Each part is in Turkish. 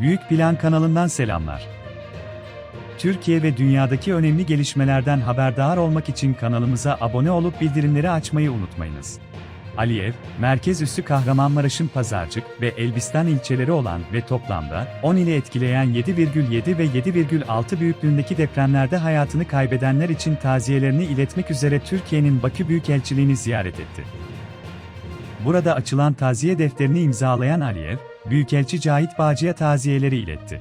Büyük Plan kanalından selamlar. Türkiye ve dünyadaki önemli gelişmelerden haberdar olmak için kanalımıza abone olup bildirimleri açmayı unutmayınız. Aliyev, merkez üssü Kahramanmaraş'ın Pazarcık ve Elbistan ilçeleri olan ve toplamda 10 ili etkileyen 7,7 ve 7,6 büyüklüğündeki depremlerde hayatını kaybedenler için taziyelerini iletmek üzere Türkiye'nin Bakü Büyükelçiliğini ziyaret etti. Burada açılan taziye defterini imzalayan Aliyev, Büyükelçi Cahit Bağcı'ya taziyeleri iletti.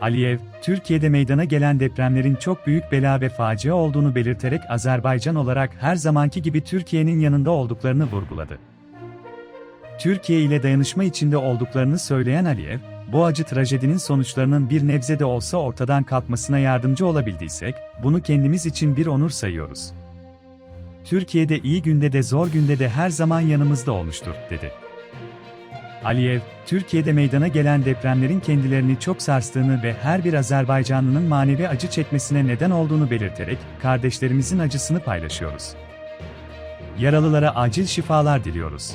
Aliyev, Türkiye'de meydana gelen depremlerin çok büyük bela ve facia olduğunu belirterek Azerbaycan olarak her zamanki gibi Türkiye'nin yanında olduklarını vurguladı. Türkiye ile dayanışma içinde olduklarını söyleyen Aliyev, bu acı trajedinin sonuçlarının bir nebze de olsa ortadan kalkmasına yardımcı olabildiysek, bunu kendimiz için bir onur sayıyoruz. Türkiye'de iyi günde de zor günde de her zaman yanımızda olmuştur, dedi. Aliyev, Türkiye'de meydana gelen depremlerin kendilerini çok sarstığını ve her bir Azerbaycanlının manevi acı çekmesine neden olduğunu belirterek, kardeşlerimizin acısını paylaşıyoruz. Yaralılara acil şifalar diliyoruz.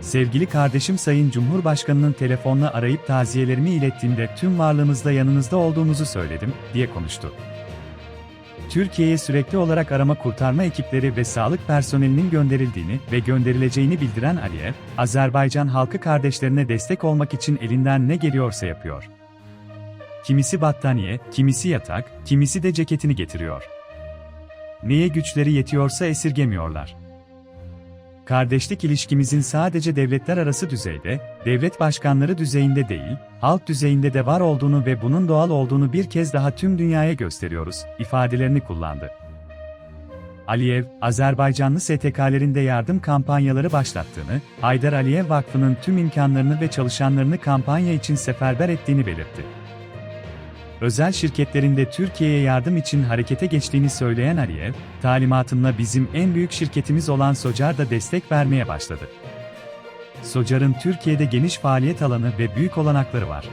Sevgili kardeşim Sayın Cumhurbaşkanı'nın telefonla arayıp taziyelerimi ilettiğimde tüm varlığımızla yanınızda olduğumuzu söyledim, diye konuştu. Türkiye'ye sürekli olarak arama kurtarma ekipleri ve sağlık personelinin gönderildiğini ve gönderileceğini bildiren Aliyev, Azerbaycan halkı kardeşlerine destek olmak için elinden ne geliyorsa yapıyor. Kimisi battaniye, kimisi yatak, kimisi de ceketini getiriyor. Neye güçleri yetiyorsa esirgemiyorlar. Kardeşlik ilişkimizin sadece devletler arası düzeyde, devlet başkanları düzeyinde değil, halk düzeyinde de var olduğunu ve bunun doğal olduğunu bir kez daha tüm dünyaya gösteriyoruz, ifadelerini kullandı. Aliyev, Azerbaycanlı STK'lerin de yardım kampanyaları başlattığını, Haydar Aliyev Vakfı'nın tüm imkanlarını ve çalışanlarını kampanya için seferber ettiğini belirtti. Özel şirketlerinde Türkiye'ye yardım için harekete geçtiğini söyleyen Aliyev, talimatımla bizim en büyük şirketimiz olan Socar da destek vermeye başladı. Socar'ın Türkiye'de geniş faaliyet alanı ve büyük olanakları var.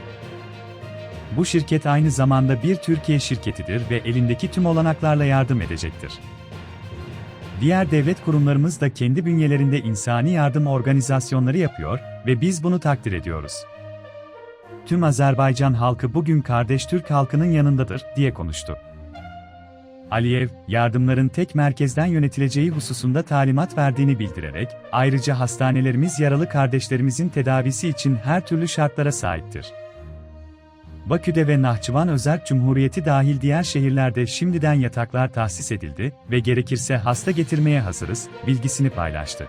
Bu şirket aynı zamanda bir Türkiye şirketidir ve elindeki tüm olanaklarla yardım edecektir. Diğer devlet kurumlarımız da kendi bünyelerinde insani yardım organizasyonları yapıyor ve biz bunu takdir ediyoruz tüm Azerbaycan halkı bugün kardeş Türk halkının yanındadır, diye konuştu. Aliyev, yardımların tek merkezden yönetileceği hususunda talimat verdiğini bildirerek, ayrıca hastanelerimiz yaralı kardeşlerimizin tedavisi için her türlü şartlara sahiptir. Bakü'de ve Nahçıvan Özerk Cumhuriyeti dahil diğer şehirlerde şimdiden yataklar tahsis edildi ve gerekirse hasta getirmeye hazırız, bilgisini paylaştı.